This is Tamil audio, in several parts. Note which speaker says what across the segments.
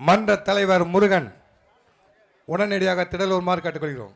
Speaker 1: மன்ற தலைவர் முருகன் உடனடியாக திடலூர் மாறு கேட்டுக்கொள்கிறோம்.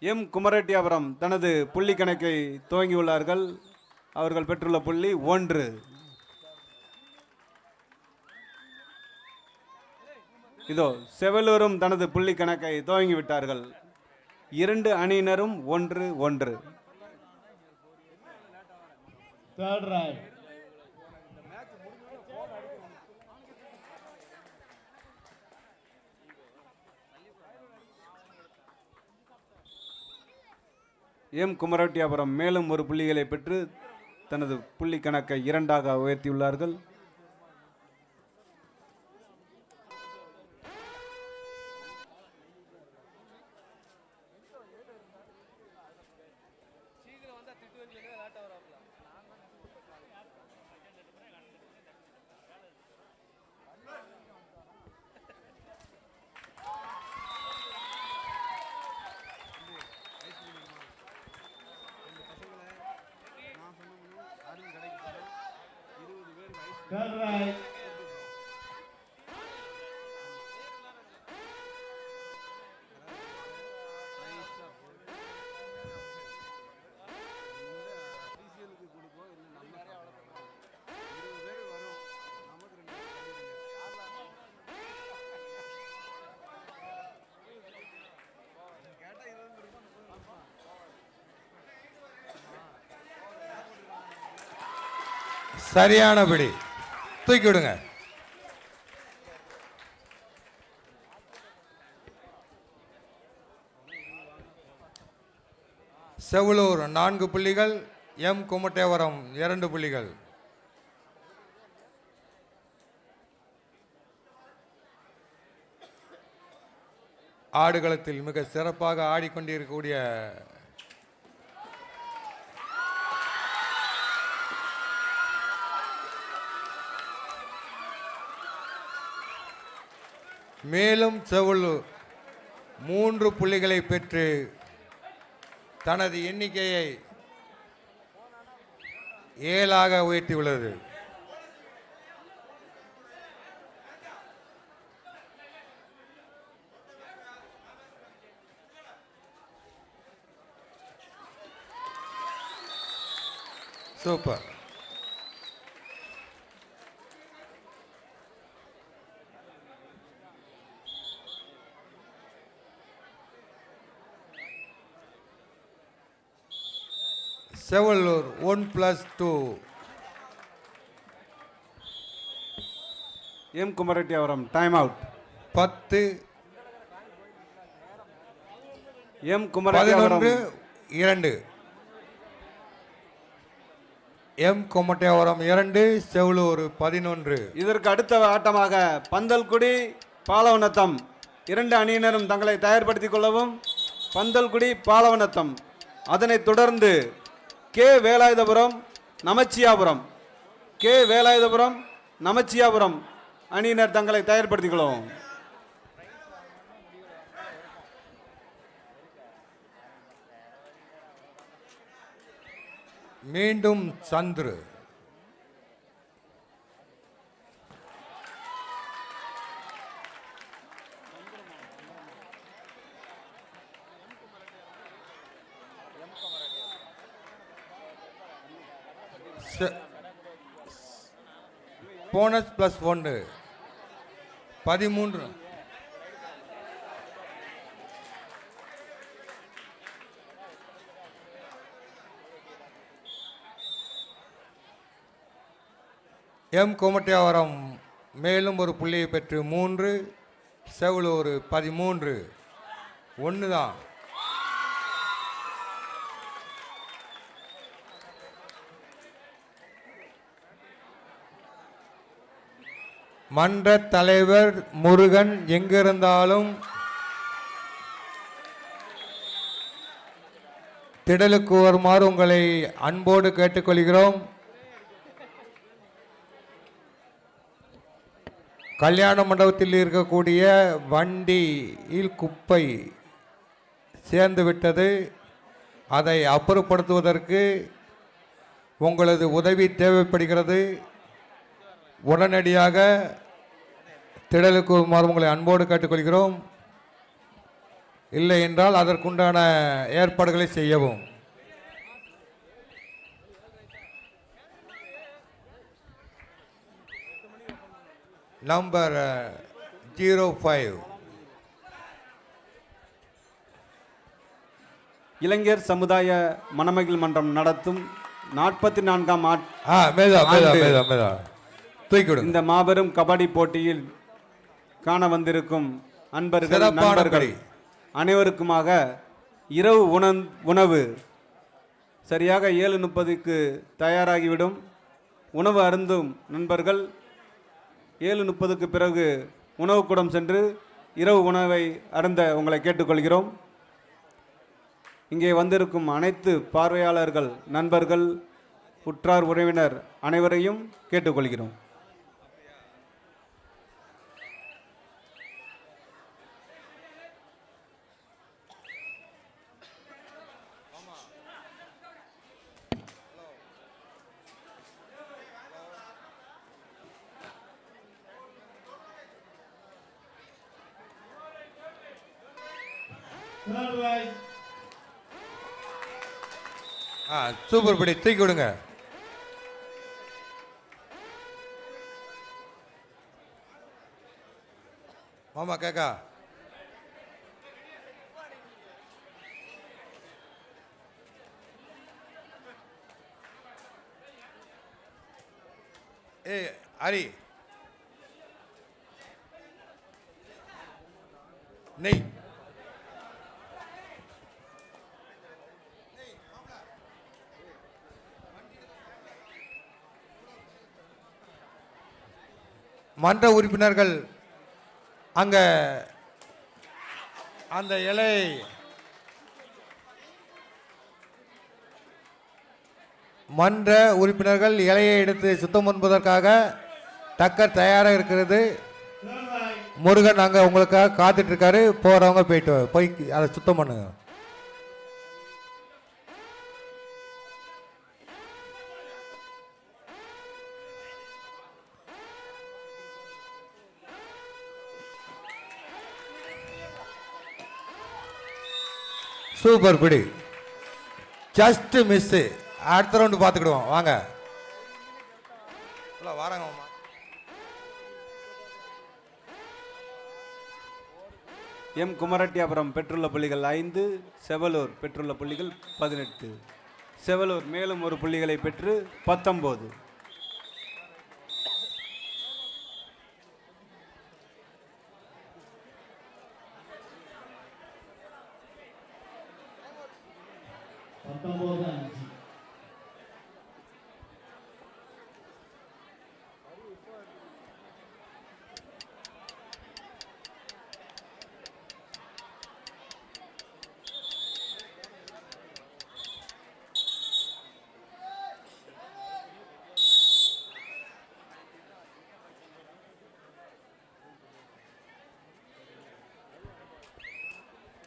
Speaker 2: எம் குமரெட்டியாபுரம் தனது புள்ளி கணக்கை துவங்கியுள்ளார்கள். அவர்கள் பெற்றுள்ள புள்ளி ஒன்று. இதோ செவலூரும் தனது புள்ளி கணக்கை துவங்கி விட்டார்கள் இரண்டு அணியினரும் ஒன்று ஒன்று. எம். குமரெட்டியாபுரம் மேலும் ஒரு புள்ளிகளை பெற்று தனது புள்ளி கணக்கை இரண்டாக உயர்த்தியுள்ளார்கள்.
Speaker 1: சரியானபடி. தூக்கி விடுங்க. செவலூர் நான்கு புள்ளிகள். எம் குமட்டேவரம் இரண்டு புள்ளிகள். ஆடுகளத்தில் மிக சிறப்பாக ஆடிக்கொண்டிருக்கக்கூடிய மேலும் செவலூர் மூன்று புள்ளிகளை பெற்று தனது எண்ணிக்கையை ஏழாக உயர்த்தியுள்ளது. Super. Sevalur one plus two
Speaker 2: M Kumarettiyapuram time out
Speaker 1: பத்து.
Speaker 2: எம்
Speaker 1: பதினொன்று இரண்டு. எம் கொமட்டையாவரம் இரண்டு செவலூர் பதினொன்று.
Speaker 2: இதற்கு அடுத்த ஆட்டமாக பந்தல்குடி பாலவனத்தம். இரண்டு அணியினரும் தங்களை தயார்படுத்திக் கொள்ளவும் பந்தல்குடி பாலவனத்தம். அதனைத் தொடர்ந்து கே வேலாயுதபுரம் நமச்சியாபுரம். கே வேலாயுதபுரம் நமச்சியாபுரம். அணியினர் தங்களை தயார்படுத்திக் கொள்ளவும்
Speaker 1: மீண்டும் சந்துரு. போனஸ் பிளஸ் ஒன்று. பதிமூன்று. எம் குமட்டியாவரம் மேலும் ஒரு புள்ளியை பெற்று மூன்று செவலூர் பதிமூன்று. ஒன்று தான் மன்ற தலைவர் முருகன் எங்கிருந்தாலும் திடலுக்கு வருமாறு உங்களை அன்போடு கேட்டுக்கொள்கிறோம். கல்யாண மண்டபத்தில் இருக்கக்கூடிய வண்டியில் குப்பை சேர்ந்து விட்டது. அதை அப்புறப்படுத்துவதற்கு உங்களது உதவி தேவைப்படுகிறது. உடனடியாக திடலுக்கு உங்களை அன்போடு கேட்டுக்கொள்கிறோம். இல்லை என்றால் அதற்குண்டான ஏற்பாடுகளை செய்யவும். Number zero five.
Speaker 2: இளைஞர் சமுதாய மணமகிழ் மன்றம் நடத்தும் நாற்பத்தி நான்காம் ஆண்டு.
Speaker 1: மேதா மேதா தூக்கி விடுங்க
Speaker 2: இந்த மாபெரும் கபடி போட்டியில் காண வந்திருக்கும் அன்பர்கள் நண்பர்கள். அனைவருக்குமாக இரவு உணன் உணவு. சரியாக ஏழு முப்பதுக்கு தயாராகிவிடும். உணவு அருந்தும் நண்பர்கள். ஏழு முப்பதுக்கு பிறகு உணவுக்கூடம் சென்று இரவு உணவை அருந்த உங்களை கேட்டுக்கொள்கிறோம். இங்கே வந்திருக்கும் அனைத்து பார்வையாளர்கள் நண்பர்கள் உற்றார் உறவினர் அனைவரையும் கேட்டுக்கொள்கிறோம்.
Speaker 1: சூப்பர் படி தூக்கி விடுங்க. மாமா கேக்கா. ஏய் ஹரி. நெய். மன்ற உறுப்பினர்கள் அங்கே அந்த இலை மன்ற உறுப்பினர்கள் இலையை எடுத்து சுத்தம் பண்ணுவதற்காக டக்கர் தயாராக இருக்கிறது. முருகன் அங்கே உங்களுக்காக காத்துட்ருக்காரு போகிறவங்க போயிட்டு போய் அதை சுத்தம் பண்ணுங்க. சூப்பர் பிடி. ஜஸ்ட் மிஸ்ஸு அடுத்த ரவுண்டு பார்த்துக்கிடுவோம். வாங்க. வாராங்க
Speaker 2: எம் குமரட்டியாபுரம் பெற்றுள்ள புள்ளிகள் ஐந்து செவலூர் பெற்றுள்ள புள்ளிகள் பதினெட்டு. செவலூர் மேலும் ஒரு புள்ளிகளை பெற்று பத்தொம்போது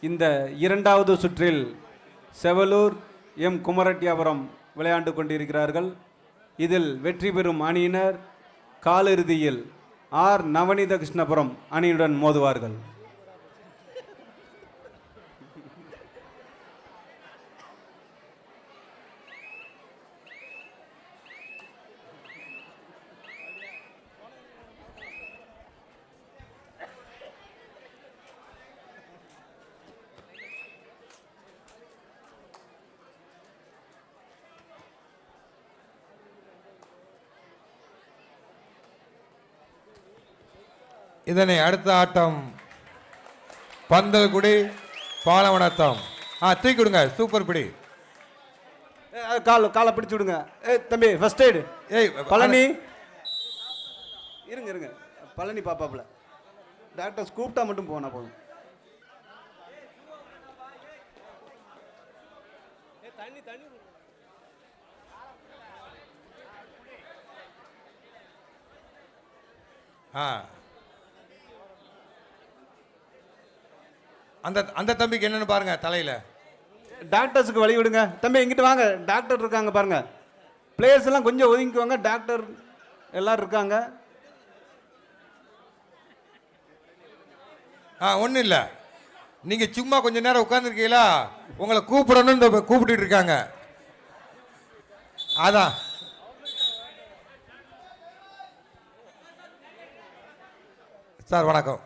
Speaker 2: இந்த இரண்டாவது சுற்றில் செவலூர் எம். குமரட்டியாபுரம் விளையாண்டு கொண்டிருக்கிறார்கள். இதில் வெற்றி பெறும் அணியினர் காலிறுதியில் ஆர். நவநீத கிருஷ்ணபுரம் அணியுடன் மோதுவார்கள்.
Speaker 1: இதனை அடுத்த ஆட்டம். பந்தல்குடி பாலவனத்தம் ஆ தூக்கி விடுங்க சூப்பர் பிடி.
Speaker 2: கால் காலை பிடிச்சு விடுங்க. ஏ தம்பி ஃபர்ஸ்ட் எய்டு
Speaker 1: ஏய்
Speaker 2: பழனி. இருங்க இருங்க. பழனி பாப்பாப்புல. டாக்டர்ஸ் கூப்பிட்டா மட்டும் போனா போதும்.
Speaker 1: ஆ. அந்த அந்த தம்பிக்கு என்னன்னு பாருங்க தலையில.
Speaker 2: டாக்டர்ஸுக்கு வழி விடுங்க தம்பி எங்கிட்ட வாங்க. டாக்டர் இருக்காங்க பாருங்க. பிளேயர்ஸ் எல்லாம் கொஞ்சம் ஒதுங்கிக்குவாங்க டாக்டர் எல்லாரும் இருக்காங்க.
Speaker 1: ஆ ஒன்றும் இல்லை. நீங்கள் சும்மா கொஞ்ச நேரம் உட்காந்துருக்கீங்களா உங்களை கூப்பிடணும்னு இந்த கூப்பிட்டுட்டு இருக்காங்க. அதான். சார் வணக்கம்.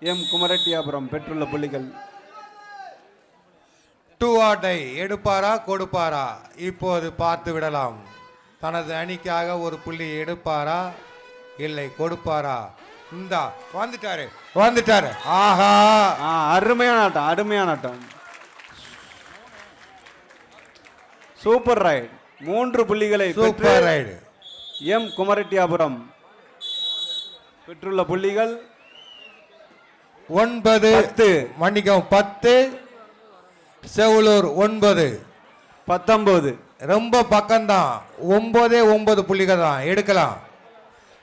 Speaker 2: எம் குமரட்டியாபுரம் பெற்றுள்ள புள்ளிகள்.
Speaker 1: டூ ஆட்டை எடுப்பாரா கொடுப்பாரா? இப்போது பார்த்து விடலாம். தனது அணிக்காக ஒரு புள்ளி எடுப்பாரா? இல்லை கொடுப்பாரா? இந்தா வந்துட்டாரு வந்துட்டாரு. ஆஹா!
Speaker 2: அருமையான ஆட்டம் அருமையான ஆட்டம். Super right. மூன்று புள்ளிகளை
Speaker 1: சூப்பர் ரைடு.
Speaker 2: எம் குமரட்டியாபுரம் பெற்றுள்ள புள்ளிகள்.
Speaker 1: ஒன்பது. மன்னிக்கவும் பத்து. செவலூர் ஒன்பது.
Speaker 2: பத்தொன்பது
Speaker 1: ரொம்ப பக்கம்தான். ஒன்பதே ஒன்பது புள்ளிகள் தான் எடுக்கலாம்.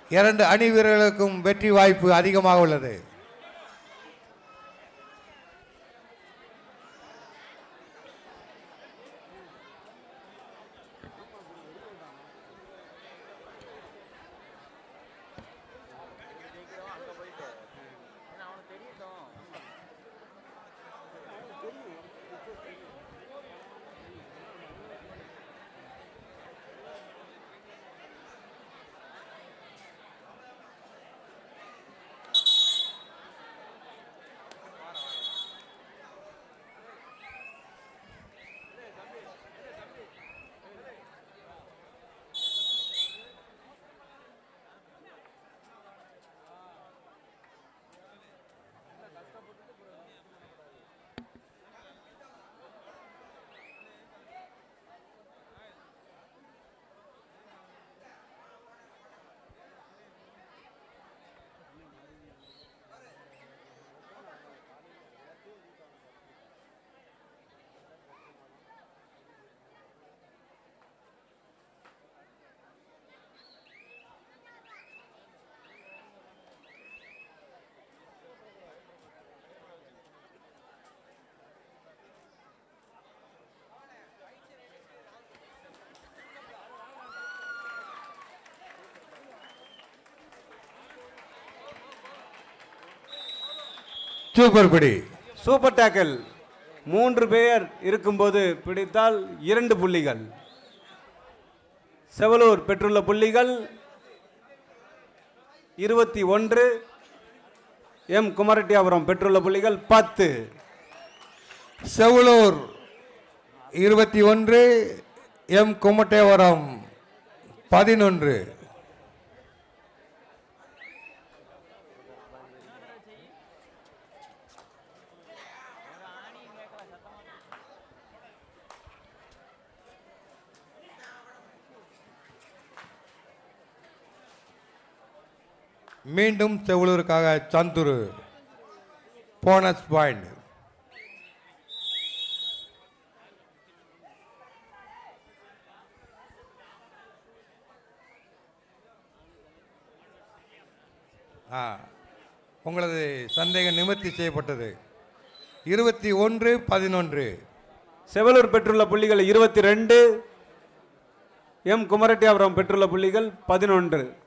Speaker 1: இரண்டு அணி வீரர்களுக்கும் வெற்றி வாய்ப்பு அதிகமாக உள்ளது. சூப்பர் பிடி.
Speaker 2: Super tackle. மூன்று பேர் இருக்கும்போது பிடித்தால் இரண்டு புள்ளிகள். செவலூர் பெற்றுள்ள புள்ளிகள் இருபத்தி ஒன்று. எம் குமரட்டியாபுரம் பெற்றுள்ள புள்ளிகள் பத்து.
Speaker 1: செவலூர் இருபத்தி ஒன்று எம் குமட்டேவரம் பதினொன்று. மீண்டும் செவலூருக்காக சந்துரு. போனஸ் பாயிண்ட் ஆ உங்களது சந்தேகம் நிவர்த்தி செய்யப்பட்டது. இருபத்தி ஒன்று பதினொன்று.
Speaker 2: செவலூர் பெற்றுள்ள புள்ளிகள் இருபத்தி ரெண்டு. எம். குமரட்டியாபுரம் பெற்றுள்ள புள்ளிகள் பதினொன்று.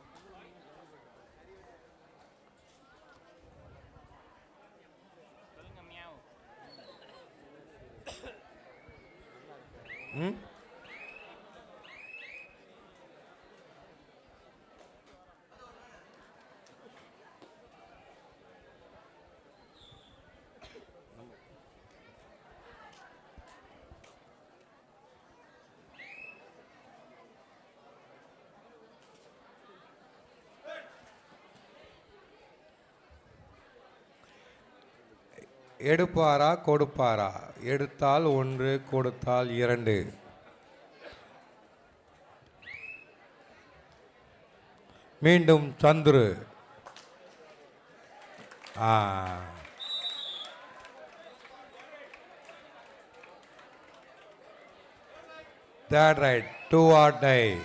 Speaker 1: எடுப்பாரா கொடுப்பாரா? எடுத்தால் ஒன்று கொடுத்தால் இரண்டு. மீண்டும் சந்துரு. ஆ. That right two or tie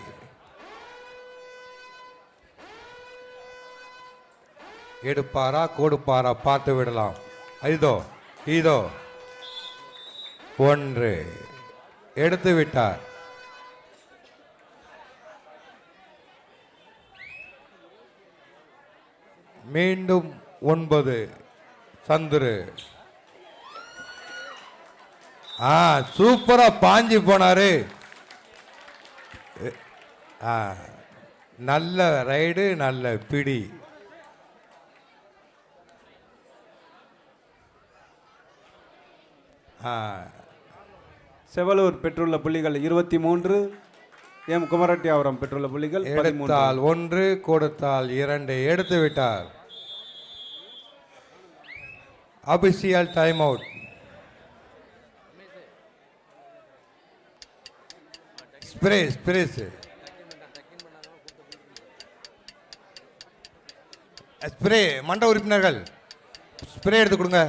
Speaker 1: எடுப்பாரா கொடுப்பாரா? பார்த்து விடலாம். இதோ இதோ ஒன்று. எடுத்து விட்டார். மீண்டும் ஒன்பது. சந்துரு. ஆ சூப்பரா பாஞ்சி போனாரு. ஆ நல்ல ரைடு நல்ல பிடி.
Speaker 2: செவலூர் பெற்றுள்ள புள்ளிகள் இருபத்தி மூன்று எம் குமரட்டியாபுரம் பெற்றுள்ள புள்ளிகள்
Speaker 1: எடுத்தால் ஒன்று கொடுத்தால் இரண்டு எடுத்து விட்டார் அபிஷியல் டைம் அவுட். ஸ்ப்ரே ஸ்ப்ரேஸு. ஸ்ப்ரே மண்ட உறுப்பினர்கள். ஸ்ப்ரே எடுத்து கொடுங்க.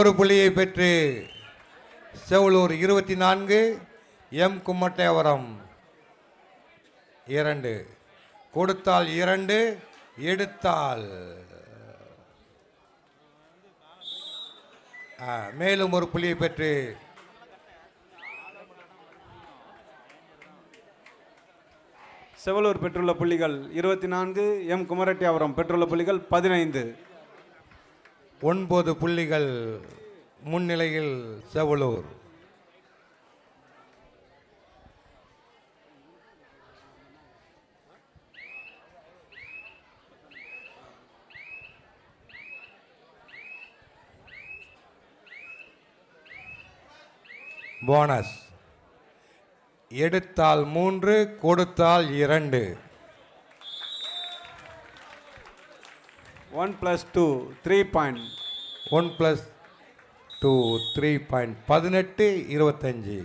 Speaker 1: ஒரு புள்ளியை பெற்று செவலூர் இருபத்தி நான்கு எம். கும்மட்டேவரம் இரண்டு. கொடுத்தால் இரண்டு எடுத்தால் மேலும் ஒரு புள்ளியை பெற்று
Speaker 2: செவலூர் பெற்றுள்ள புள்ளிகள் இருபத்தி நான்கு எம். குமரட்டியாபுரம் பெற்றுள்ள புள்ளிகள் பதினைந்து.
Speaker 1: ஒன்பது புள்ளிகள் முன்னிலையில் செவலூர். போனஸ். எடுத்தால் மூன்று கொடுத்தால் இரண்டு.
Speaker 2: One plus two three point
Speaker 1: one plus two three point பதினெட்டு இருபத்தஞ்சி.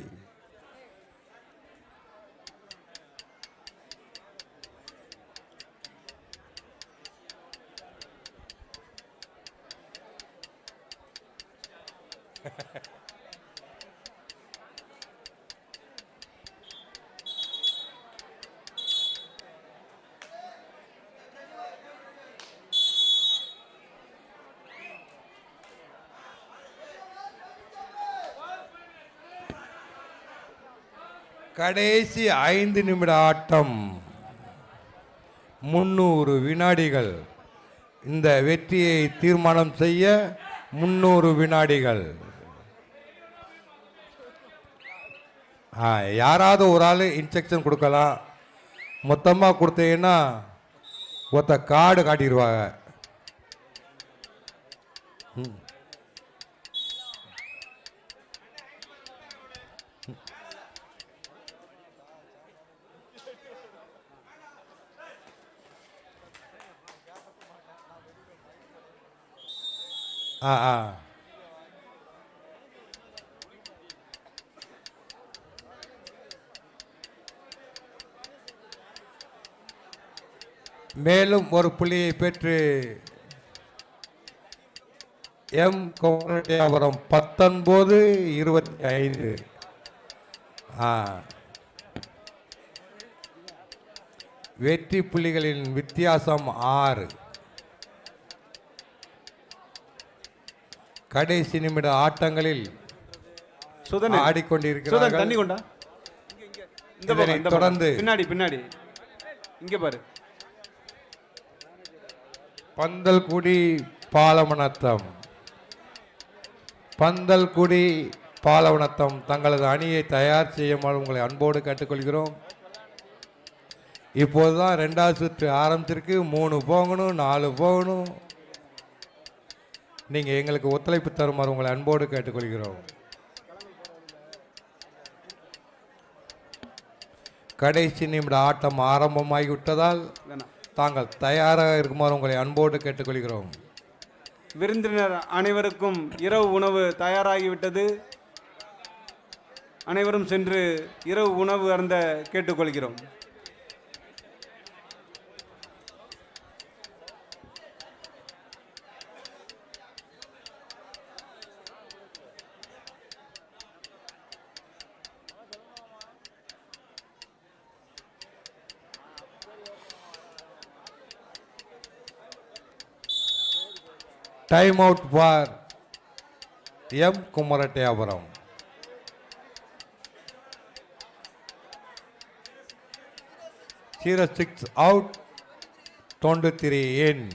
Speaker 1: கடைசி ஐந்து நிமிட ஆட்டம். முன்னூறு வினாடிகள். இந்த வெற்றியை தீர்மானம் செய்ய முன்னூறு வினாடிகள். யாராவது ஒரு ஆள் இன்ஸ்ட்ரக்ஷன் கொடுக்கலாம். மொத்தமாக கொடுத்தீங்கன்னா ஒத்த கார்டு காட்டிடுவாங்க. ஆ ஆ மேலும் ஒரு புள்ளியை பெற்று எம் கோரட்டியாபுரம் பத்தொன்பது இருபத்தி ஐந்து வெற்றி புள்ளிகளின் வித்தியாசம் ஆறு. கடைசி நிமிட ஆட்டங்களில் ஆடிக்கொண்டிருக்கிறார்கள். தொடர்ந்து
Speaker 2: பின்னாடி பின்னாடி. இங்க பாரு.
Speaker 1: பந்தல்குடி பாலவனத்தம். பந்தல்குடி பாலவனத்தம் தங்களது அணியை தயார் செய்யுமாறு உங்களை அன்போடு கேட்டுக்கொள்கிறோம். இப்போதுதான் ரெண்டாவது சுற்று ஆரம்பிச்சிருக்கு. மூணு போகணும் நாலு போகணும். நீங்கள் எங்களுக்கு ஒத்துழைப்பு தருமாறு உங்களை அன்போடு கேட்டுக்கொள்கிறோம். கடைசி நிமிட ஆட்டம் ஆரம்பமாகிவிட்டதால் தாங்கள் தயாராக இருக்குமாறு உங்களை அன்போடு கேட்டுக்கொள்கிறோம்.
Speaker 2: விருந்தினர் அனைவருக்கும் இரவு உணவு தயாராகிவிட்டது அனைவரும் சென்று இரவு உணவு அருந்த கேட்டுக்கொள்கிறோம்.
Speaker 1: Time out for M Kumarattepuram zero six out twenty three in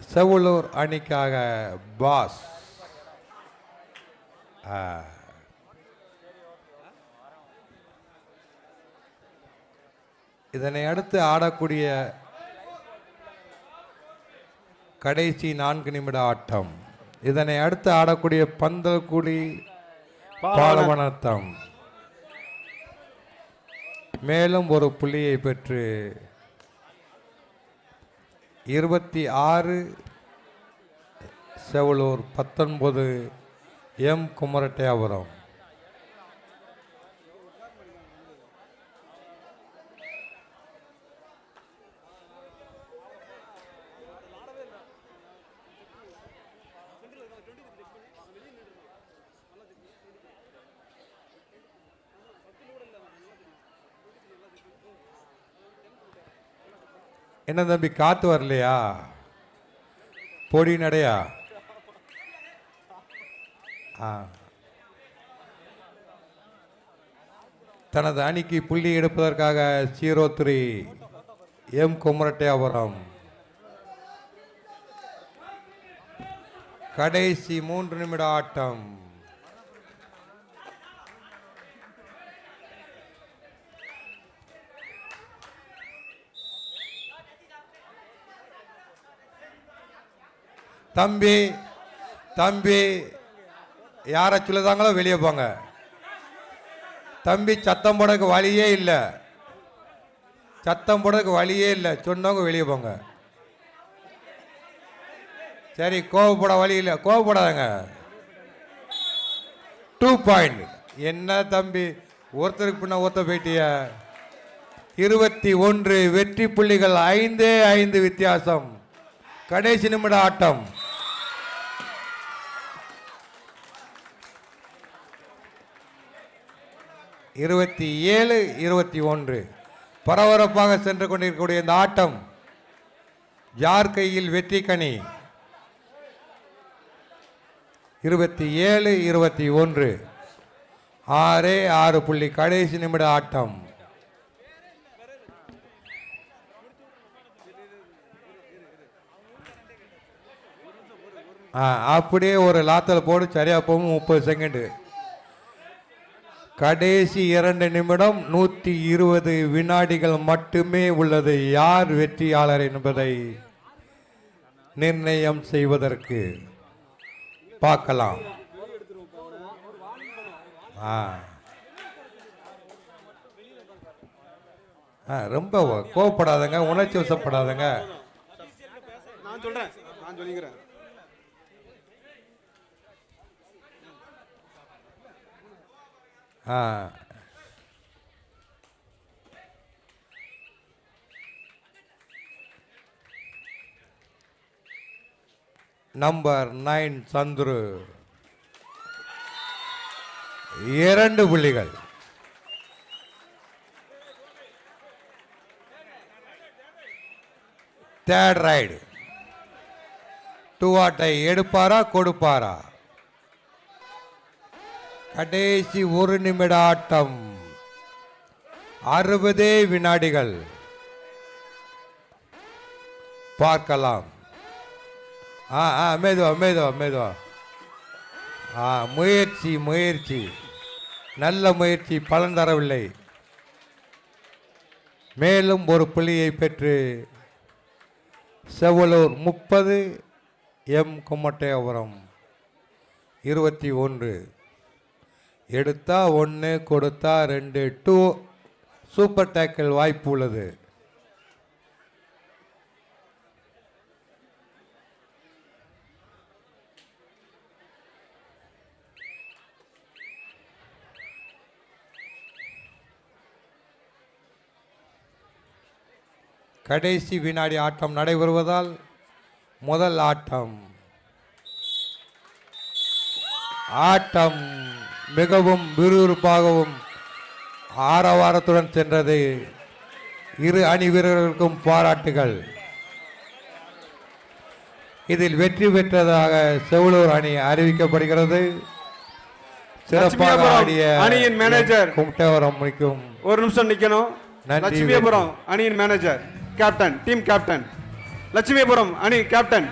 Speaker 1: Sevalur அணிக்காக பாஸ் ஆ இதனை அடுத்து ஆடக்கூடிய கடைசி நான்கு நிமிட ஆட்டம். இதனை அடுத்து ஆடக்கூடிய பந்தல்குடி பாலவனத்தம். மேலும் ஒரு புள்ளியை பெற்று இருபத்தி ஆறு செவலூர் பத்தொன்பது எம் குமரட்டையாபுரம். என்ன தம்பி காத்து வரலையா? பொடி நடையா? ஆ. தனது அணிக்கு புள்ளி எடுப்பதற்காக ஜீரோ த்ரீ எம் குமரட்டையாபுரம். கடைசி மூன்று நிமிட ஆட்டம். தம்பி தம்பி யாரை சொல்லுதாங்களோ வெளியே போங்க. தம்பி சத்தம் போடக்கு வழியே இல்லை. சத்தம் போடக்கு வழியே இல்லை. சொன்னவங்க வெளியே போங்க. சரி கோவப்பட வழி இல்லை. கோவப்படாதங்க. டூ பாயிண்ட் என்ன தம்பி ஒருத்தருக்கு பின்ன ஒருத்தர் போயிட்டிய? இருபத்தி ஒன்று வெற்றி புள்ளிகள் ஐந்தே ஐந்து வித்தியாசம். கடைசி நிமிட ஆட்டம். இருபத்தி ஏழு இருபத்தி ஒன்று. பரபரப்பாக சென்று கொண்டிருக்கக்கூடிய இந்த ஆட்டம் யார் கையில் வெற்றி கனி? இருபத்தி ஏழு இருபத்தி ஒன்று. ஆறே ஆறு புள்ளி கடைசி நிமிட ஆட்டம். அப்படியே ஒரு லாத்தில் போடு சரியா போகும் முப்பது செகண்டு. கடைசி இரண்டு நிமிடம் நூற்றி இருபது வினாடிகள் மட்டுமே உள்ளது. யார் வெற்றியாளர் என்பதை நிர்ணயம் செய்வதற்கு பார்க்கலாம். ஆ ரொம்ப கோவப்படாதங்க உணர்ச்சி வசப்படாதங்க.
Speaker 2: நான் சொல்றேன் நான் சொல்லிக்கிறேன்.
Speaker 1: Number nine Chandru. இரண்டு புள்ளிகள். தேர்ட் ரைடு டூ ஆட்டை எடுப்பாரா கொடுப்பாரா? கடைசி ஒரு நிமிட ஆட்டம் அறுபதே வினாடிகள். பார்க்கலாம். ஆ ஆ மேதுவா மேதுவா மேதுவா. ஆ முயற்சி முயற்சி. நல்ல முயற்சி பலன் தரவில்லை. மேலும் ஒரு புள்ளியை பெற்று செவலூர் முப்பது எம். கும்மட்டையபுரம் இருபத்தி ஒன்று. எடுத்தா ஒன்று கொடுத்தா ரெண்டு டூ சூப்பர் டேக்கிள் வாய்ப்பு உள்ளது. கடைசி வினாடி ஆட்டம் நடைபெறுவதால் முதல் ஆட்டம். ஆட்டம். மிகவும் விறுவிறுப்பாகவும் ஆரவாரத்துடன் சென்றது. இரு அணி வீரர்களுக்கும் பாராட்டுகள். இதில் வெற்றி பெற்றதாக செவலூர் அணி அறிவிக்கப்படுகிறது. சிறப்பாக ஆடிய
Speaker 2: அணியின் மேனேஜர்.
Speaker 1: கும்டவரம் முடிக்கும்
Speaker 2: ஒரு நிமிஷம் நிக்கணும். லட்சுமிபுரம் அணியின் manager captain team captain Lakshmipuram அணி கேப்டன்